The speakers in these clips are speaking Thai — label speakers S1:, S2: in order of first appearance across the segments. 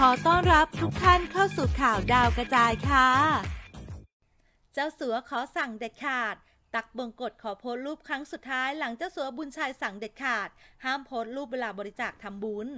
S1: ขอต้อนรับทุกท่านเข้าสู่ข่าวดาวกระจายค่ะ เจ้าสัวขอสั่งเด็ดขาด ตักบงกฎขอโพสต์รูปครั้งสุดท้ายหลังเจ้าสัวบุญชัยสั่งเด็ดขาด ห้ามโพสต์รูปเวลาบริจาคทำบุญ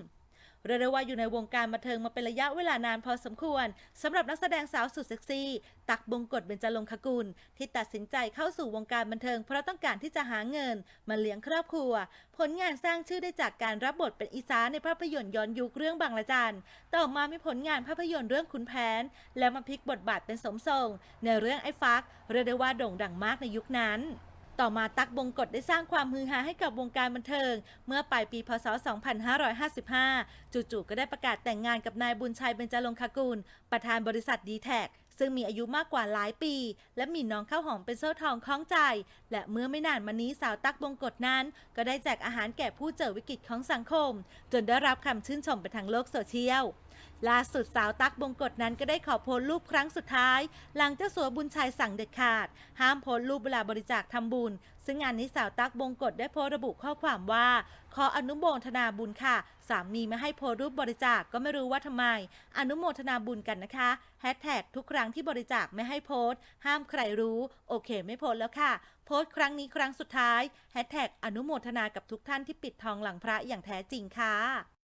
S1: เรียกได้ว่าอยู่ในวงการบันเทิงมาเป็นระยะเวลานานพอสมควรสำหรับนักแสดงสาวสุดเซ็กซี่ ตักบงกฎเบญจรงคกุล ที่ตัดสินใจเข้าสู่วงการบันเทิง เพราะต้องการที่จะหาเงินมาเลี้ยงครอบครัว ผลงานสร้างชื่อได้จากการรับบทเป็นอีสาในภาพยนตร์ย้อนยุคเรื่องบางละจันต่อมามีผลงานภาพยนตร์เรื่องขุนแผน แล้วมาพลิกบทบาทเป็นสมทรงในเรื่องไอ้ฟักเรียกได้ว่าโด่งดังมากในยุคนั้น ต่อมาตักบงกฎได้สร้างความฮือฮาให้กับวงการบันเทิง เมื่อปลายปีพศ 2555 จู่ๆก็ได้ประกาศแต่งงานกับนายบุญชัยเบญจรงคกุลประธานบริษัทดีแท็ ซึ่งมีอายุมากกว่าหลายปี และมีน้องข้าวหอมเป็นโซ่ทองคล้องใจ และเมื่อไม่นานมานี้สาวตักบงกฎนั้น ก็ได้แจกอาหารแก่ผู้เจอวิกฤตของสังคม จนได้รับคำชื่นชมไปทางโลกโซเชียลล่าสุดสาวตักบงกฎนั้นก็ได้ขอโพสต์รูปครั้งสุดท้าย หลังเจ้าสัวบุญชัยสั่งเด็ดขาด ห้ามโพสต์รูปเวลาบริจาคทำบุญ ซึ่งงานนี้สาวตั๊กบงกฎได้โพสต์ระบุข้อความว่า ขออนุโมทนาบุญค่ะ สามีไม่ให้โพสต์รูปบริจาคก็ไม่รู้ว่าทำไม อนุโมทนาบุญกันนะคะแฮชแท็กทุกครั้งที่บริจาคไม่ให้โพสต์ ห้ามใครรู้ โอเคไม่โพสต์แล้วค่ะ โพสต์ครั้งนี้ครั้งสุดท้ายแฮชแท็กอนุโมทนากับทุกท่านที่ปิดทองหลังพระอย่างแท้จริงค่ะ